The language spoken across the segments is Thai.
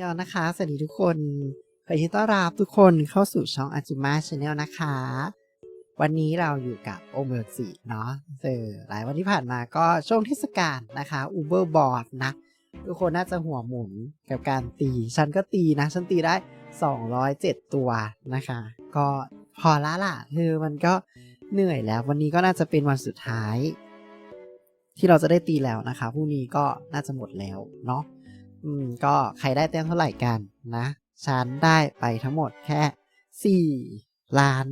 ยอนนะคะ สวัสดีทุกคนขอยินดีต้อนรับทุกคนเข้าสู่ช่องอาจิมาชาแนลนะคะ วันนี้เราอยู่กับโอเมอร์สีเนาะเออหลายวันที่ผ่านมาก็ช่วงเทศกาลนะคะ Uber Board นะ ทุกคนน่าจะหัวหมุนกับการตี ฉันก็ตีนะ ฉันตีได้ 207 ตัวนะคะ ก็พอละล่ะคือมันก็เหนื่อยแล้ว วันนี้ก็น่าจะเป็นวันสุดท้าย ที่เราจะได้ตีแล้วนะคะพรุ่งนี้ก็น่าจะหมดแล้วเนาะ อืม ก็ใครได้แต้มเท่าไหร่กันนะฉันได้ไปทั้งหมดแค่สี่ล้าน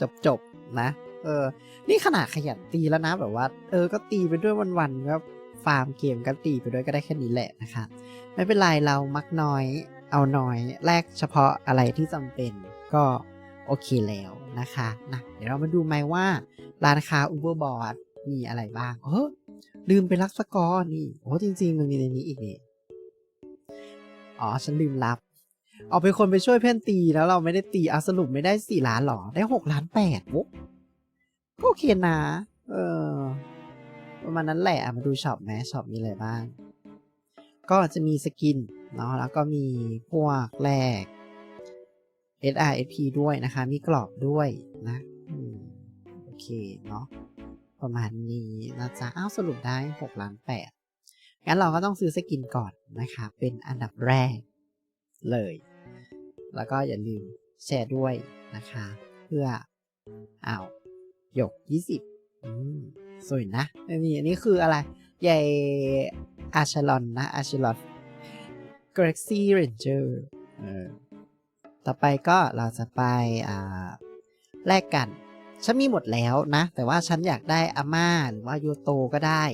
จบจบนะ เออ นี่ขนาดขยันตีแล้วนะแบบว่า เออ ก็ตีไปด้วยวันๆก็ฟาร์มเกมก็ตีไปด้วยก็ได้แค่นี้แหละนะคะไม่เป็นไรเรามักน้อยเอาน้อยแลกเฉพาะอะไรที่จำเป็นก็โอเคแล้วนะคะนะเดี๋ยวเรามาดูไหมว่า ร้านค้า Uberboard มีอะไรบ้าง เออลืมไปรักสกอร์นี่ โอ้จริง ๆ มันมีในนี้อีกนี่ อ๋อ ฉันลืมรับ เอาเป็นคนไปช่วยเพื่อนตีแล้วเราไม่ได้ตีเอาสรุปไม่ได้สี่ล้านหรอ ได้หกล้านแปดก็โอเคนะ เออ ประมาณนั้นแหละมาดูช็อปไหมช็อปมีอะไรบ้าง ก็จะมีสกินเนาะแล้วก็มีพวกแลก SRSP ด้วยนะคะ มีกรอบด้วยนะโอเค เนาะประมาณนี้นะจ๊ะ อ้าว สรุปได้ 6 ล้าน8 งั้นเราก็ต้องซื้อสกินก่อนนะคะเป็นอันดับแรกเลย แล้วก็อย่าลืมแชร์ด้วยนะคะ เพื่อเอาหยก 20อืมสวยนะนนี้อันนี้คืออะไร ใหญ่อาชลอนนะ อาชลอน Galaxy Ranger เออต่อไปก็เราจะไปอ่าแลกกัน ฉันมีหมดแล้วนะ แต่ว่าฉันอยากได้อาม่า หรือว่าโยโตก็ได้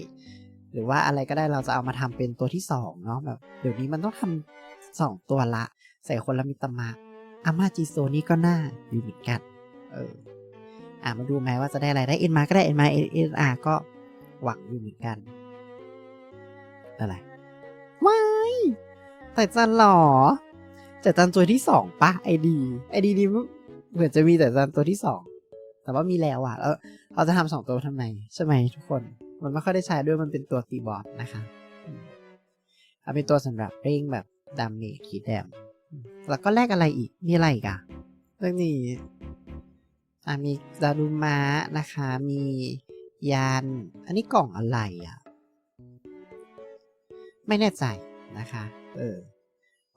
หรือว่าอะไรก็ได้เราจะเอามาทำเป็นตัวที่สองเนาะแบบเดี๋ยวนี้มันต้องทำสองตัวละ ใส่คนละมิตมะอามาจีโซนี่ก็น่าอยู่เหมือนกันเอออ่ามาดูไหมว่าจะได้อะไรได้เอ็นมาก็ได้เอ็นมาเอ็นอาก็หวังอยู่เหมือนกันอะไรว้ายแต่จันหรอแต่จันตัวที่สองปะไอดีไอดีนี้เหมือนจะมีแต่จันตัวที่สองแต่ว่ามีแล้วอะแล้วเราจะทำสองตัวทำไมใช่ไหมทุกคน มันไม่ค่อยได้ใช้ด้วยมันเป็นตัวตีบอร์ดนะคะอืมเอาเป็นตัวสำหรับเร่งแบบดาเมจขีดแดมแล้วก็แลกอะไรอีก มีอะไรอีกอะเรื่องนี้อะมีดารุมะนะคะ มียาน อันนี้กล่องอะไรอะ ไม่แน่ใจนะคะ เออ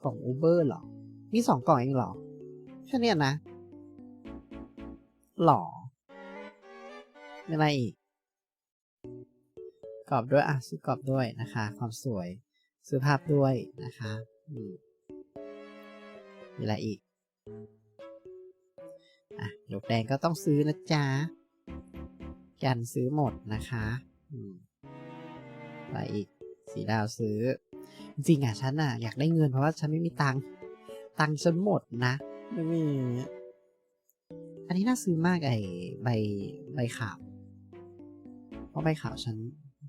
กล่องอูเบอร์หรอ มีสองกล่องเองหรอ แค่นี้นะหล่อมีอะไรอีก กรอบด้วยอะซื้อกรอบด้วยนะคะ ความสวยซื้อภาพด้วยนะคะมีอะไรอีกอะหยกแดงก็ต้องซื้อนะจ๊ะกันซื้อหมดนะคะอืมอะไรอีก สีดาวซื้อ จริงอะฉันอะอยากได้เงินเพราะว่าฉันไม่มีตังค์ตังค์ฉันหมดนะไม่มีอันนี้น่าซื้อมากไอ้ใบใบขาว เพราะใบขาวฉัน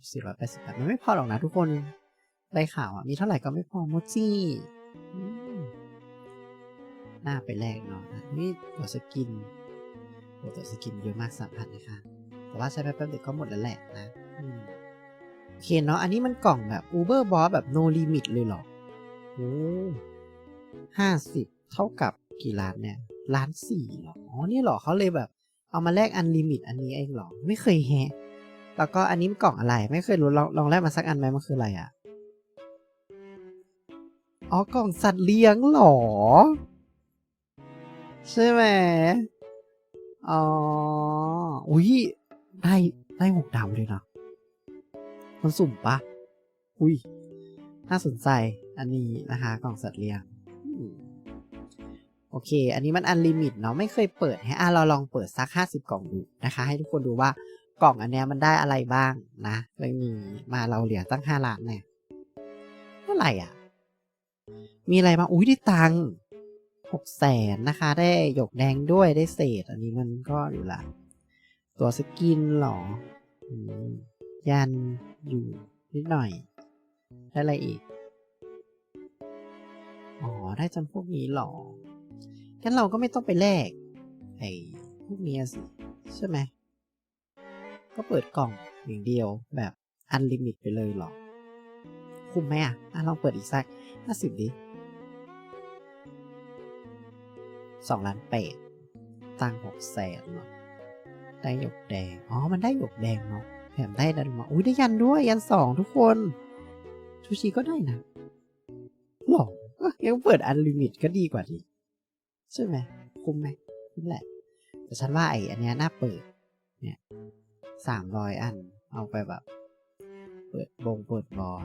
สี่ร้อยแปดสิบมันไม่พอหรอกนะทุกคนใบขาวอะ มีเท่าไหร่ก็ไม่พอโมจิหน้าไปแลกเนาะนี่ตัวสกินโอ้ตัวสกินเยอะมากสามพันนะคะแต่ว่าใช้ไปแป๊บเดียวก็หมดแล้วแหละนะโอเคเนาะอันนี้มันกล่องแบบ Uber Boss แบบ no limit เลยเหรอโอ้ห้าสิบเท่ากับกี่ล้านเนี่ยล้านสี่เหรออ๋อนี่เหรอเขาเลยแบบ เอามาแลกอันลิมิตอันนี้เองเหรอ ไม่เคยแฮะ แล้วก็อันนี้มันกล่องอะไร ไม่เคยรู้ลองลองแลกมาสักอันไหมมันคืออะไรอะอ๋อกล่องสัตว์เลี้ยงหรอ ใช่ไหมอ๋ออุ้ยได้ได้หกดาวเลยนะมันสุ่มปะอุ้ยน่าสนใจอันนี้นะคะกล่องสัตว์เลี้ยงโอเค อันนี้มันอันลิมิตเนาะไม่เคยเปิดให้อะเราลองเปิดสักห้าสิบกล่องดูนะคะ ให้ทุกคนดูว่า กล่องอันเนี้ยมันได้อะไรบ้างนะไม่มีมาเราเหลือตั้งห้าล้านเนี่ยเท่าไหร่อะ มีอะไรบ้าอุ้ยได้ตังหกแสนนะคะ ได้หยกแดงด้วยได้เศษ อันนี้มันก็อยู่ละ ตัวสกินเหรอ ยันอยู่นิดหน่อย ได้อะไรอีก อ๋อ ได้จำพวกนี้เหรองั้นเราก็ไม่ต้องไปแลกไอ้พวกเนี้ยสิ ใช่ไหม ก็เปิดกล่องอย่างเดียวแบบอันลิมิตไปเลยหรอ คุ้มไหมอะอะลองเปิดอีกสักห้าสิบดิสองล้านแปดตังหกแสนเนาะได้หยกแดง อ๋อ มันได้หยกแดงเนาะแถมได้ดันมาอุ้ยได้ยันด้วย ยันสองทุกคน ชูชีก็ได้นะหรอยยังเปิดอันลิมิตก็ดีกว่าดิใช่ไหมคุ้มไหมคุ้มแหละแต่ฉันว่าไอ้อันเนี้ยน่าเปิดเนี่ย สามร้อยอัน เอาไปแบบ เปิดบงเปิดบอล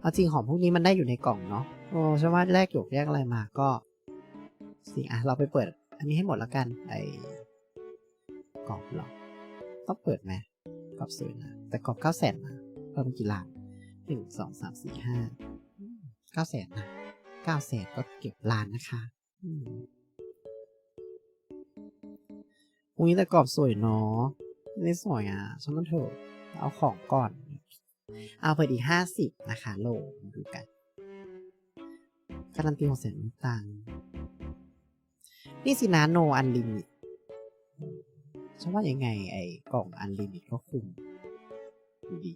เอาจริงของพวกนี้มันได้อยู่ในกล่องเนาะโอ้ฉันว่าแลกหยกแยกอะไรมาก็สิอะเราไปเปิด อันนี้ให้หมดแล้วกันไอ้กรอบหรอต้องเปิดไหมกรอบสวยนะแต่กรอบเก้าแสนนะเพิ่มกี่ล้านหนึ่งสองสามสี่ห้าเก้าแสนนะเก้าแสนก็เก็บล้านนะคะอืมอุ้ยแต่กรอบสวยเนาะ นี่สวยอะฉันมันเถอะเอาของก่อน เอาเปิดอีกห้าสิบนะคะโลมาดูกัน การันตีของแสนตังนี่สินะโนอันลิมิตฉันว่ายังไงไอ้กล่องอันลิมิตก็คุ้มดูดี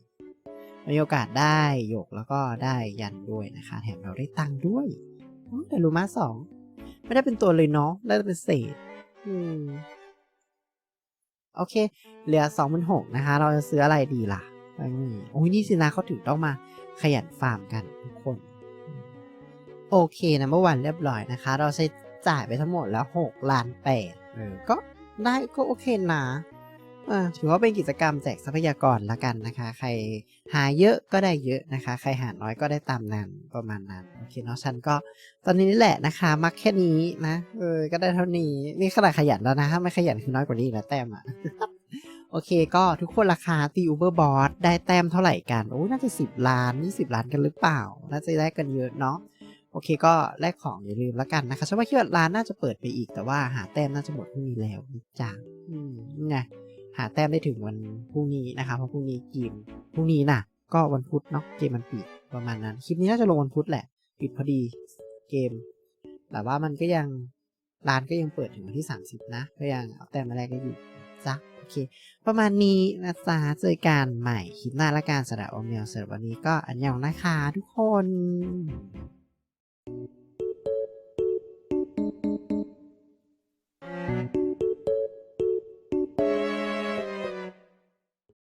มีโอกาสได้หยกแล้วก็ได้ยันด้วยนะคะ แถมเราได้ตังค์ด้วยโอ้แต่ลูมาสอง ไม่ได้เป็นตัวเลยเนาะได้เป็นเศษ อืม โอเค เหลือสองพันหกนะคะ เราจะซื้ออะไรดีล่ะไม่โอ้ยนี่สินะเขาถึงต้องมาขยันฟาร์มกันทุกคน โอเคนะเมื่อวันเรียบร้อยนะคะ เราใช้จ่ายไปทั้งหมดแล้วหกล้านแปดก็ได้ก็โอเคนะ ถือว่าเป็นกิจกรรมแจกทรัพยากรละกันนะคะ ใครหาเยอะก็ได้เยอะนะคะ ใครหาน้อยก็ได้ตามนั้นประมาณนั้นโอเคเนาะฉันก็ตอนนี้นี่แหละนะคะ มักแค่นี้นะ เออ ก็ได้เท่านี้ นี่ขนาดขยันแล้วนะ ถ้าไม่ขยันคือน้อยกว่านี้อีกนะแต้มอะโอเคก็ทุกคนราคาตีอูเบอร์บอสได้แต้มเท่าไหร่กัน โอ้ น่าจะสิบล้านยี่สิบล้านกันหรือเปล่า น่าจะได้กันเยอะเนาะโอเคก็แลกของอย่าลืมแล้วกันนะคะฉันว่าคิดว่าร้านน่าจะเปิดไปอีกแต่ว่าหาแต้มน่าจะหมดพรุ่งนี้แล้วจ้าอืมไง หาแต้มได้ถึงวันพรุ่งนี้นะคะเพราะพรุ่งนี้เกมพรุ่งนี้น่ะ ก็วันพุธเนาะเกมมันปิดประมาณนั้น คลิปนี้น่าจะลงวันพุธแหละ ปิดพอดีเกม แต่ว่ามันก็ยังร้านก็ยังเปิดถึงวันที่ 30 นะ ก็ยังเอาแต้มมาแลกได้อยู่จ้ะโอเค ประมาณนี้นะจ๊ะเจอกันใหม่คลิปหน้าละกันสำหรับโอมเมลสำหรับวันนี้ก็อันยองนะคะทุกคน